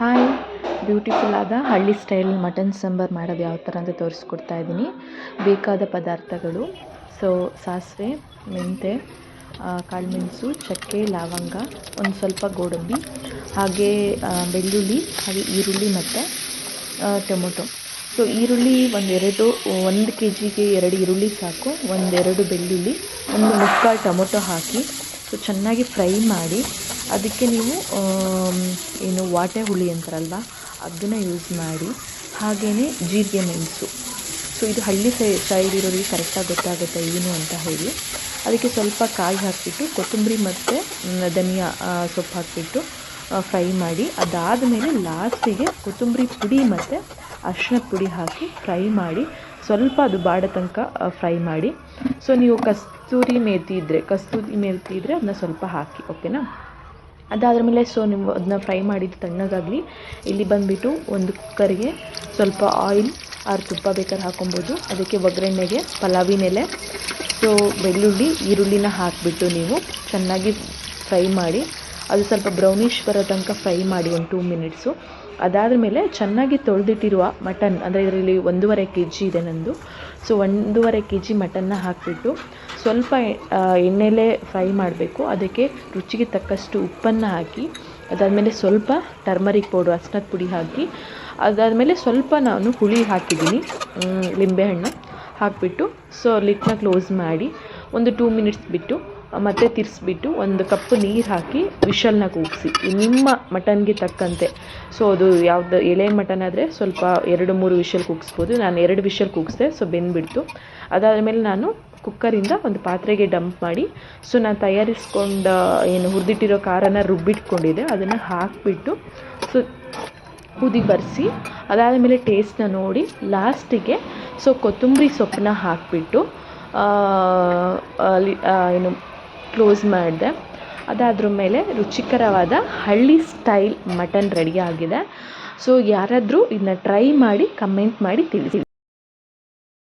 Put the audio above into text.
Hi beautiful ಆದ ಹಳ್ಳಿ style mutton sambar ಮಾಡೋದು ಯಾವ ಥರ ಅಂತ ತೋರಿಸ್ಕೊಡ್ತಾ ಇದ್ದೀನಿ. ಬೇಕಾದ ಪದಾರ್ಥಗಳು ಸೊ ಸಾಸಿವೆ ಮೆಂತೆ ಕಾಳುಮೆಣಸು, ಚಕ್ಕೆ, ಲವಂಗ, ಒಂದು ಸ್ವಲ್ಪ ಗೋಡಂಬಿ, ಹಾಗೆ ಬೆಳ್ಳುಳ್ಳಿ, ಹಾಗೆ ಈರುಳ್ಳಿ ಮತ್ತು ಟೊಮೊಟೊ. ಸೊ ಈರುಳ್ಳಿ ಒಂದೆರಡು ಒಂದು ಕೆ ಜಿಗೆ ಎರಡು ಈರುಳ್ಳಿ ಸಾಕು ಒಂದೆರಡು ಬೆಳ್ಳುಳ್ಳಿ, ಒಂದು ಮುಕ್ಕಾಲು ಟೊಮೊಟೊ ಹಾಕಿ ಸೊ ಚೆನ್ನಾಗಿ ಫ್ರೈ ಮಾಡಿ ಅದಕ್ಕೆ ನೀವು ಏನು ವಾಟೆ ಹುಳಿ ಅಂತಾರಲ್ವ, ಅದನ್ನು ಯೂಸ್ ಮಾಡಿ ಹಾಗೇ ಜೀರಿಗೆ ಮೆಣಸು. ಸೊ ಇದು ಹಳ್ಳಿ ಸೈ ಸೈಡ್ ಇರೋರಿಗೆ ಕರೆಕ್ಟಾಗಿ ಗೊತ್ತಾಗುತ್ತೆ ಏನು ಅಂತ ಹೇಳಿ. ಅದಕ್ಕೆ ಸ್ವಲ್ಪ ಕಾಯಿ ಹಾಕಿಬಿಟ್ಟು, ಕೊತ್ತಂಬರಿ ಮತ್ತು ಧನಿಯಾ ಸೊಪ್ಪು ಹಾಕಿಬಿಟ್ಟು ಫ್ರೈ ಮಾಡಿ ಅದಾದ ಮೇಲೆ ಲಾಸ್ಟಿಗೆ ಕೊತ್ತಂಬರಿ ಪುಡಿ ಮತ್ತು ಅರ್ಶಿನ ಪುಡಿ ಹಾಕಿ ಫ್ರೈ ಮಾಡಿ, ಸ್ವಲ್ಪ ಅದು ಬಾಡೋ ತನಕ ಫ್ರೈ ಮಾಡಿ. ಸೊ ನೀವು ಕಸ್ತೂರಿ ಮೇತಿ ಇದ್ದರೆ ಕಸ್ತೂರಿ ಮೇತಿ ಇದ್ದರೆ ಅದನ್ನ ಸ್ವಲ್ಪ ಹಾಕಿ ಓಕೆನಾ ಅದಾದ್ರ ಮೇಲೆ ಸೊ ನೀವು ಅದನ್ನ ಫ್ರೈ ಮಾಡಿದ ತಣ್ಣಗಾಗಲಿ, ಇಲ್ಲಿ ಬಂದುಬಿಟ್ಟು ಒಂದು ಕುಕ್ಕರ್ಗೆ ಸ್ವಲ್ಪ ಆಯಿಲ್, ಆರು ತುಪ್ಪ ಬೇಕಾದ್ರೆ ಹಾಕೊಬೋದು. ಅದಕ್ಕೆ ಒಗ್ಗರಣೆಗೆ ಪಲಾವಿನ ಎಲೆ, ಸೊ ಬೆಳ್ಳುಳ್ಳಿ, ಈರುಳ್ಳಿನ ಹಾಕಿಬಿಟ್ಟು ನೀವು ಚೆನ್ನಾಗಿ ಫ್ರೈ ಮಾಡಿ, ಅದು ಸ್ವಲ್ಪ ಬ್ರೌನಿಶ್ ಬರೋ ತನಕ ಫ್ರೈ ಮಾಡಿ ಒಂದು ಟೂ ಮಿನಿಟ್ಸು. ಅದಾದ ಮೇಲೆ ಚೆನ್ನಾಗಿ ತೊಳೆದಿಟ್ಟಿರುವ ಮಟನ್, ಅಂದರೆ ಇದರಲ್ಲಿ ಒಂದೂವರೆ ಕೆ ಜಿ ಇದೆ ನನ್ನದು ಸೊ ಒಂದೂವರೆ ಕೆ ಜಿ ಮಟನ್ನ ಹಾಕಿಬಿಟ್ಟು ಸ್ವಲ್ಪ ಎಣ್ಣೆಲೇ ಫ್ರೈ ಮಾಡಬೇಕು. ಅದಕ್ಕೆ ರುಚಿಗೆ ತಕ್ಕಷ್ಟು ಉಪ್ಪನ್ನು ಹಾಕಿ, ಅದಾದಮೇಲೆ ಸ್ವಲ್ಪ ಟರ್ಮರಿಕ್ ಪೌಡ್ರ್ ಅರ್ಶಿನದ ಪುಡಿ ಹಾಕಿ, ಅದಾದಮೇಲೆ ಸ್ವಲ್ಪ ನಾನು ಹುಳಿ ಹಾಕಿದ್ದೀನಿ ಲಿಂಬೆಹಣ್ಣು ಹಾಕಿಬಿಟ್ಟು, ಸೊ ಲಿಟ್ನ ಕ್ಲೋಸ್ ಮಾಡಿ ಒಂದು ಟೂ ಮಿನಿಟ್ಸ್ ಬಿಟ್ಟು ಮತ್ತೆ ತಿರ್ಸ್ಬಿಟ್ಟು ಒಂದು ಕಪ್ ನೀರು ಹಾಕಿ ವಿಷಲ್ನ ಕೂಗಿಸಿ ನಿಮ್ಮ ಮಟನ್ಗೆ ತಕ್ಕಂತೆ. ಸೊ ಅದು ಯಾವುದು ಎಳೆ ಮಟನ್ ಆದರೆ ಸ್ವಲ್ಪ ಎರಡು, ಮೂರು ವಿಷಲ್ ಕೂಗಿಸ್ಬೋದು. ನಾನು ಎರಡು ವಿಷಲ್ ಕೂಗಿಸಿದೆ ಸೊ ಬೆಂದ್ಬಿಡ್ತು. ಅದಾದಮೇಲೆ ನಾನು ಕುಕ್ಕರಿಂದ ಒಂದು ಪಾತ್ರೆಗೆ ಡಂಪ್ ಮಾಡಿ ಸೊ ನಾನು ತಯಾರಿಸ್ಕೊಂಡು, ಏನು ಹುರಿದಿಟ್ಟಿರೋ ಖಾರನ ರುಬ್ಬಿಟ್ಕೊಂಡಿದ್ದೆ. ಅದನ್ನು ಹಾಕಿಬಿಟ್ಟು ಸೊ ಕುದಿ ಬರೆಸಿ, ಅದಾದಮೇಲೆ ಟೇಸ್ಟ್ನ ನೋಡಿ ಲಾಸ್ಟಿಗೆ ಸೊ ಕೊತ್ತಂಬರಿ ಸೊಪ್ಪನ್ನ ಹಾಕಿಬಿಟ್ಟು ಏನು ಕ್ಲೋಸ್ ಮಾಡಿದೆ. ಅದಾದ್ರ ಮೇಲೆ ರುಚಿಕರವಾದ ಹಳ್ಳಿ ಸ್ಟೈಲ್ ಮಟನ್ ರೆಡಿ ಆಗಿದೆ. ಸೊ ಯಾರಾದರೂ ಇದನ್ನ ಟ್ರೈ ಮಾಡಿ ಕಮೆಂಟ್ ಮಾಡಿ ತಿಳಿಸಿ.